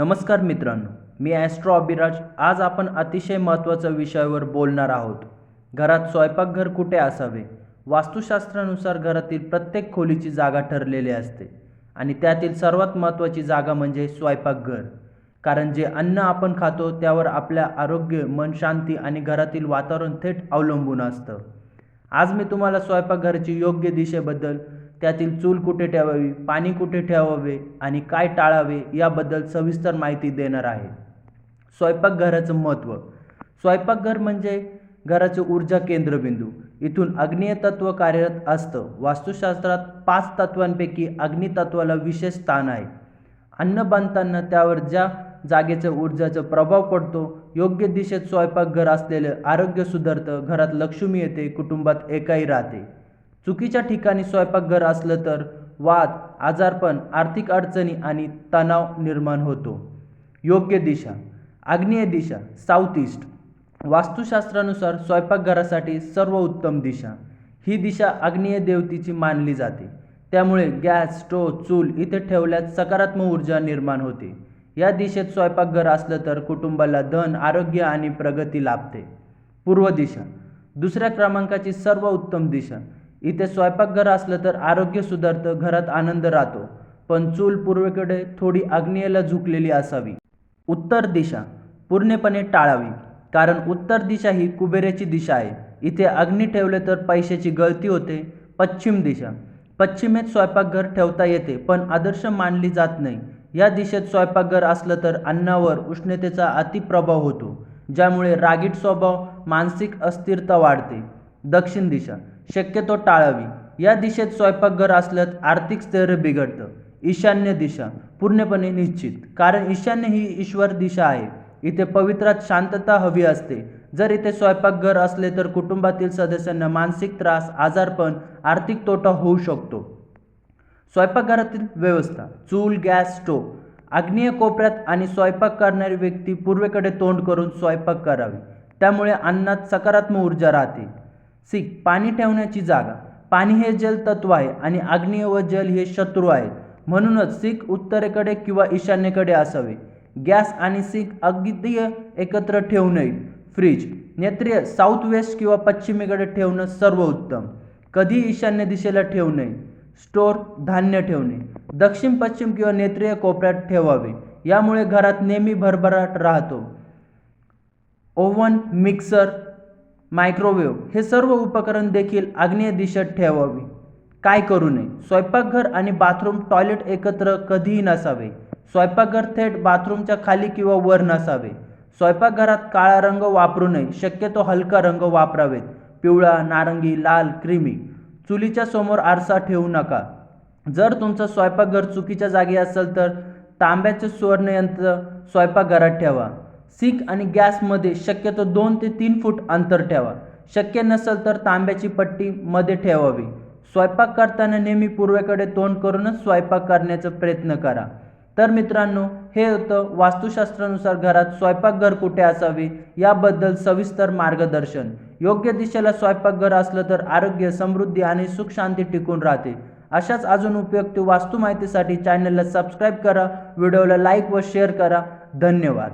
नमस्कार मित्रांनो मी ॲस्ट्रो अभिराज. आज आपण अतिशय महत्त्वाच्या विषयावर बोलणार आहोत. घरात स्वयंपाकघर कुठे असावे? वास्तुशास्त्रानुसार घरातील प्रत्येक खोलीची जागा ठरलेली असते आणि त्यातील सर्वात महत्त्वाची जागा म्हणजे स्वयंपाकघर. कारण जे अन्न आपण खातो त्यावर आपल्या आरोग्य मन शांती आणि घरातील वातावरण थेट अवलंबून असतं. आज मी तुम्हाला स्वयंपाकघराची योग्य दिशेबद्दल त्यातील चूल कुठे ठेवावी पाणी कुठे ठेवावे आणि काय टाळावे याबद्दल सविस्तर माहिती देणार आहे. स्वयंपाकघराचं महत्त्व. स्वयंपाकघर म्हणजे घराचे ऊर्जा केंद्रबिंदू. इथून अग्नीय तत्व कार्यरत असतं. वास्तुशास्त्रात पाच तत्वांपैकी अग्नितत्वाला विशेष स्थान आहे. अन्न बांधताना त्यावर ज्या जागेच्या ऊर्जाचा प्रभाव पडतो योग्य दिशेत स्वयंपाकघर असलेलं आरोग्य सुधारतं घरात लक्ष्मी येते कुटुंबात एकाही राहते. चुकीच्या ठिकाणी स्वयंपाकघर असलं तर वाद आजारपण आर्थिक अडचणी आणि तणाव निर्माण होतो. योग्य दिशा आग्नेय दिशा साऊथ ईस्ट वास्तुशास्त्रानुसार स्वयंपाकघरासाठी सर्वोत्तम दिशा. ही दिशा आग्नेय देवतेची मानली जाते. त्यामुळे गॅस स्टोव चूल इथे ठेवल्यास सकारात्मक ऊर्जा निर्माण होते. या दिशेत स्वयंपाकघर असलं तर कुटुंबाला धन आरोग्य आणि प्रगती लाभते. पूर्व दिशा. दुसऱ्या क्रमांकाची सर्व उत्तम दिशा. इथे स्वयंपाकघर असलं तर आरोग्य सुधारतं घरात आनंद राहतो. पण चूल पूर्वेकडे थोडी आग्नेयला झुकलेली असावी. उत्तर दिशा पूर्णपणे टाळावी. कारण उत्तर दिशा ही कुबेरेची दिशा आहे. इथे अग्नी ठेवले तर पैशाची गळती होते. पश्चिम दिशा. पश्चिमेत स्वयंपाकघर ठेवता येते पण आदर्श मानली जात नाही. या दिशेत स्वयंपाकघर असलं तर अन्नावर उष्णतेचा अतिप्रभाव होतो ज्यामुळे रागीट स्वभाव मानसिक अस्थिरता वाढते. दक्षिण दिशा. शक्यतो टाळावी. या दिशेत स्वयंपाकघर असल्यास आर्थिक स्थैर्य बिघडतं. ईशान्य दिशा पूर्णपणे निश्चित. कारण ईशान्य ही ईश्वर दिशा आहे. इथे पवित्रात शांतता हवी असते. जर इथे स्वयंपाकघर असले तर कुटुंबातील सदस्यांना मानसिक त्रास आजारपण आर्थिक तोटा होऊ शकतो. स्वयंपाकघरातील व्यवस्था चूल गॅस स्टोव आग्नेय कोपऱ्यात आणि स्वयंपाक करणारी व्यक्ती पूर्वेकडे तोंड करून स्वयंपाक करावी. त्यामुळे अन्नात सकारात्मक ऊर्जा राहते. सिक पाणी ठेवण्याची जागा. पाणी हे जल तत्व आहे आणि आग्नेय व जल हे शत्रू आहेत म्हणूनच सिक उत्तरेकडे किंवा ईशान्येकडे असावे. गॅस आणि सिक अगदी एकत्र ठेवू नये फ्रीज नेत्रिय साऊथ वेस्ट किंवा पश्चिमेकडे ठेवणं सर्वोत्तम. कधी ईशान्य दिशेला ठेवू नये स्टोर धान्य ठेवणे दक्षिण पश्चिम किंवा नेत्रिय कोपऱ्यात ठेवावे. यामुळे घरात नेहमी भरभराट राहतो. ओव्हन मिक्सर मायक्रोवेव्ह हे सर्व उपकरण देखील आग्नेय दिशेत ठेवावी. काय करू नये? स्वयंपाकघर आणि बाथरूम टॉयलेट एकत्र कधीही नसावे. स्वयंपाकघर थेट बाथरूमच्या खाली किंवा वर नसावे. स्वयंपाकघरात काळा रंग वापरू नये. शक्यतो हलका रंग वापरावेत. पिवळा नारंगी लाल क्रीमी. चुलीच्या समोर आरसा ठेवू नका. जर तुमचं स्वयंपाकघर चुकीच्या जागी असेल तर तांब्याचे सुवर्णयंत्र स्वयंपाकघरात ठेवा. सीक आणि गॅसमध्ये शक्यतो दोन ते तीन फूट अंतर ठेवा. शक्य नसेल तर तांब्याची पट्टी मध्ये ठेवावी. स्वयंपाक करताना नेहमी पूर्वेकडे तोंड करूनच स्वयंपाक करण्याचा प्रयत्न करा. तर मित्रांनो हे होतं वास्तुशास्त्रानुसार घरात स्वयंपाकघर कुठे असावे याबद्दल सविस्तर मार्गदर्शन. योग्य दिशेला स्वयंपाकघर असलं तर आरोग्य समृद्धी आणि सुखशांती टिकून राहते. अशाच अजून उपयुक्त वास्तू माहितीसाठी चॅनलला सबस्क्राईब करा व्हिडिओला लाईक व शेअर करा. धन्यवाद.